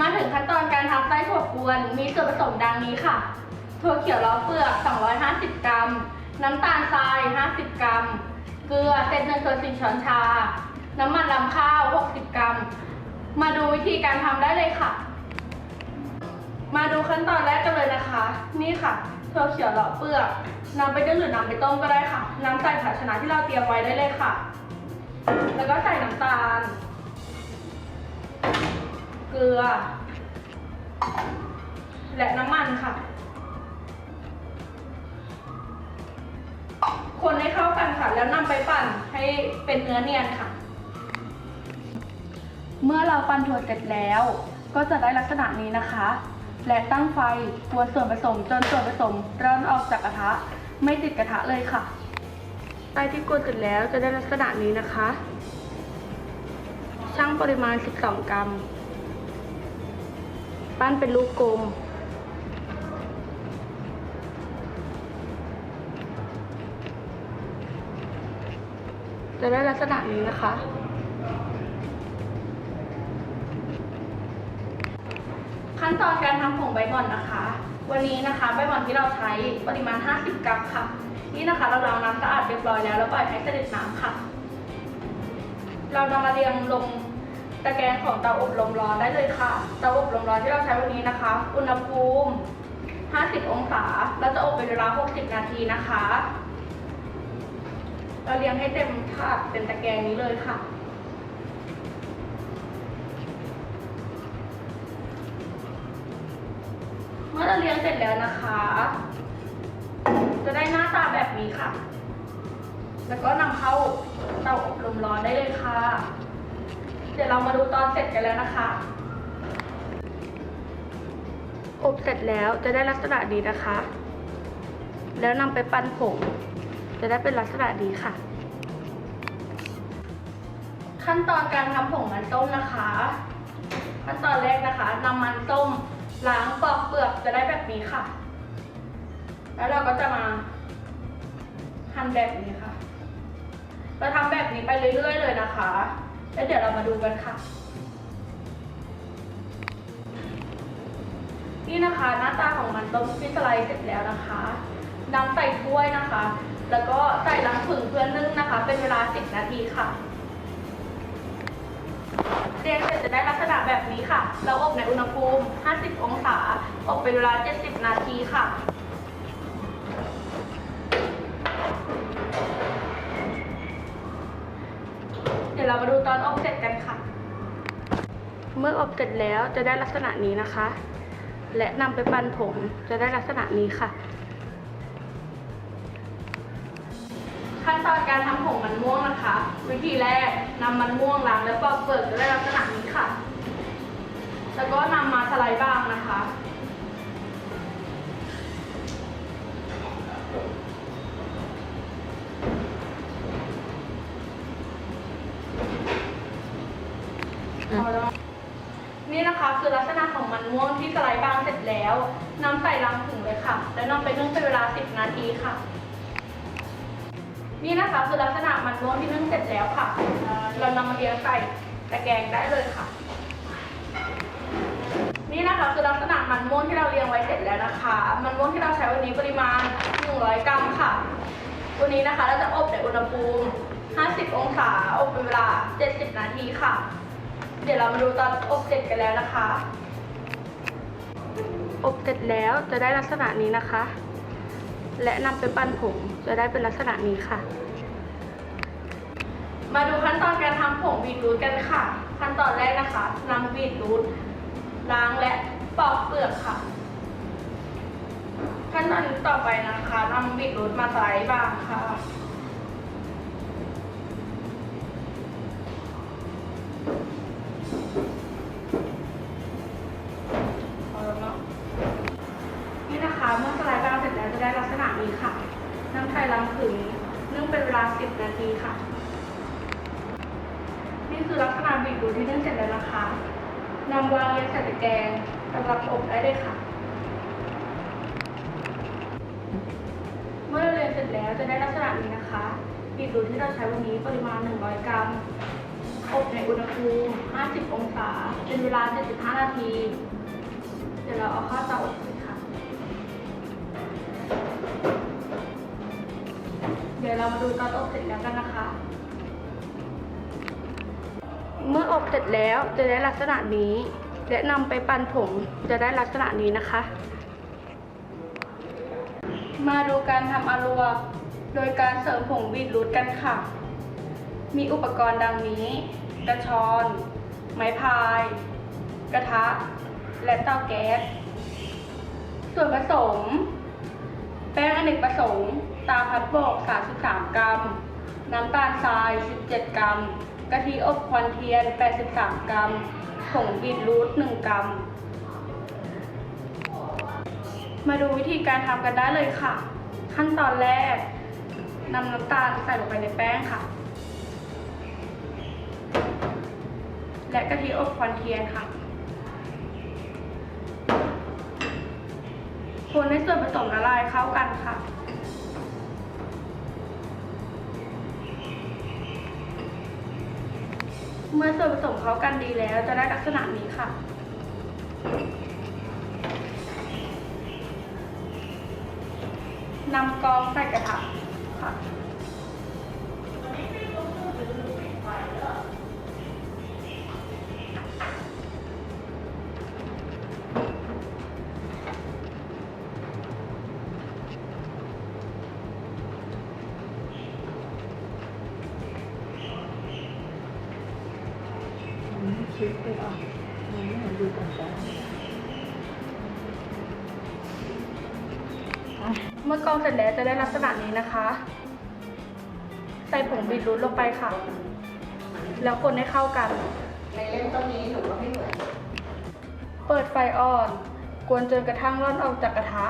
มาถึงขั้นตอนการทำไส้ถั่วกวน มีส่วนผสมดังนี้ค่ะ ถั่วเขียวล้อเปลือก 250 กรัม น้ำตาลทราย 50 กรัม เกลือเศษหนึ่งส่วนสี่ช้อนชา น้ำมันลำข้าว 60 กรัม มาดูวิธีการทำได้เลยค่ะ มาดูขั้นตอนแรกกันเลยนะคะ นี่ค่ะ ถั่วเขียวลาะเปลือกนำไปนึ่งหรือนำไปต้มก็ได้ค่ะน้ำใส่ภาชนะที่เราเตรียมไว้ได้เลยค่ะ แล้วก็ใส่น้ำตาล เกลือ และน้ำมันค่ะ คนให้เข้ากันค่ะ แล้วนำไปปั่นให้เป็นเนื้อเนียนค่ะ เมื่อเราปั่นถั่วเสร็จแล้ว ก็จะได้ลักษณะนี้นะคะ และตั้งไฟกวนส่วนผสมจนส่วนผสมร้อนออกจากกระทะ ไม่ติดกระทะเลยค่ะไส้ที่กวนเสร็จแล้วจะได้ลักษณะนี้นะคะ ช่างปริมาณ 12 กรัม ปั้นเป็นลูกกลม จะได้ลักษณะนี้นะคะ ขั้นตอนการทำผงใบหม่อนนะคะ วันนี้นะคะใบหม่อนที่เราใช้ปริมาณ 50 กรัมค่ะ นี่นะคะเราล้างน้ำสะอาดเรียบร้อยแล้วแล้วปล่อยให้เสด็จน้ำค่ะ เรานำมาเรียงลง ตะแกรงของเตาอบลมร้อนได้เลยค่ะ เตาอบลมร้อนที่เราใช้วันนี้นะคะ อุณหภูมิ 50 องศาเราจะอบเป็นเวลา 60 นาทีนะคะ เราเรียงให้เต็มถาดเป็นตะแกรงนี้เลยค่ะเมื่อเราเรียงเสร็จแล้วนะคะ จะได้หน้าตาแบบนี้ค่ะ แล้วก็นำเข้าเตาอบลมร้อนได้เลยค่ะ เดี๋ยวเรามาดูตอนเสร็จกันแล้วนะคะ อบเสร็จแล้วจะได้ลักษณะดีนะคะ แล้วนำไปปั้นผงจะได้เป็นลักษณะดีค่ะ ขั้นตอนการทำผงมันต้มนะคะ ขั้นตอนแรกนะคะนำมันต้มล้างปอกเปลือกจะได้แบบนี้ค่ะ แล้วเราก็จะมาหั่นแบบนี้ค่ะ เราทำแบบนี้ไปเรื่อยๆเลยนะคะ แล้วเดี๋ยวเรามาดูกันค่ะ นี่นะคะหน้าตาของมันต้มที่สไลด์เสร็จแล้วนะคะนำใส่ถ้วยนะคะ แล้วก็ใส่ลังผึ่งเพื่อนึ่งนะคะ เป็นเวลา 10 นาทีค่ะเรียงเสร็จจะได้ลักษณะแบบนี้ค่ะ เราอบในอุณหภูมิ 50 องศา อบเป็นเวลา 70 นาทีค่ะ ยวเรามาดูตอนอบเสร็จกันค่ะ เมื่ออบเสร็จแล้วจะได้ลักษณะนี้นะคะ และนำไปปั้นผงจะได้ลักษณะนี้ค่ะ ขั้นตอนการทำผงมันม่วงนะคะ วิธีแรกนำมันม่วงล้างแล้วปอกเปลือกจะได้ลักษณะนี้ค่ะ แล้วก็นำมาสไลด์บางนะคะ นี่นะคะคือลักษณะของมันม่วงที่สไลด์บางเสร็จแล้วนำใส่ลังถุงเลยค่ะ แล้วนำไปนึ่งเป็นเวลา 10 นาทีค่ะ นี่นะคะคือลักษณะมันม่วงที่นึ่งเสร็จแล้วค่ะ เรานำมาเรียงใส่ตะแกรงได้เลยค่ะ นี่นะคะคือลักษณะมันม่วงที่เราเรียงไว้เสร็จแล้วนะคะ มันม่วงที่เราใช้วันนี้ปริมาณ 100 กรัมค่ะ วันนี้นะคะเราจะอบในอุณหภูมิ 50 องศา อบเป็นเวลา 70 นาทีค่ะ ดี๋ยวเรามาดูตอนอบเสร็จกันแล้วนะคะ อบเสร็จแล้วจะได้ลักษณะนี้นะคะ และนำไปปั้นผงจะได้เป็นลักษณะนี้ค่ะ มาดูขั้นตอนการทำผงบีทรูทกันค่ะ ขั้นตอนแรกนะคะนำบีทรูทล้างและปอกเปลือกค่ะ ขั้นตอนต่อไปนะคะนำบีทรูทมาสไลด์บางค่ะ เมื่อสไลด์บางเสร็จแล้วจะได้ลักษณะนี้ค่ะน้ำไทยล้างผึงนึ่งเป็นเวลา 10 นาทีค่ะ นี่คือลักษณะบีบดูที่นึ่งเสร็จแล้วนะคะนำวางเรียงใส่ตะแกรงสำหรับอบได้เลยค่ะ เมื่อเราเรียงเสร็จแล้วจะได้ลักษณะนี้นะคะบีบดูที่เราใช้วันนี้ปริมาณ 100 กรัม อบในอุณหภูมิ 50 องศา เป็นเวลา 75 นาที เดี๋ยวเราเอาข้าเตาอบ เลยค่ะเดี๋ยวเรามาดูตอนอบเสร็จแล้วกันนะคะ เมื่ออบเสร็จแล้วจะได้ลักษณะนี้ และนำไปปั่นผงจะได้ลักษณะนี้นะคะ มาดูการทำอารัวโดยการเสริมผงบีทรูทกันค่ะ มีอุปกรณ์ดังนี้ กระชอน ไม้พาย กระทะ และเตาแก๊ส ส่วนผสมแป้งอเนกประสงค์ตาพัดบอก 33 กรัม น้ำตาลทราย 17 กรัม กะทิอบควันเทียน 83 กรัม ผงบีทรูท 1 กรัม มาดูวิธีการทำกันได้เลยค่ะ ขั้นตอนแรกนำน้ำตาลใส่ลงไปในแป้งค่ะ และกะทิอบควันเทียนค่ะ คนให้ส่วนผสมละลายเข้ากันค่ะ เมื่อส่วนผสมเข้ากันดีแล้วจะได้ลักษณะนี้ค่ะ นำกองใส่กระทะค่ะ ชิปเลยอะมันไม่เห็นดูต่างกันเมื่อกองเสร็จแล้วจะได้ลักษณะนี้นะคะ ใส่ผงบีทรูทลงไปค่ะ แล้วคนให้เข้ากัน ในเล่มต้นนี้หนูก็ไม่เหมือน เปิดไฟอ่อน กวนจนกระทั่งร่อนออกจากกระทะ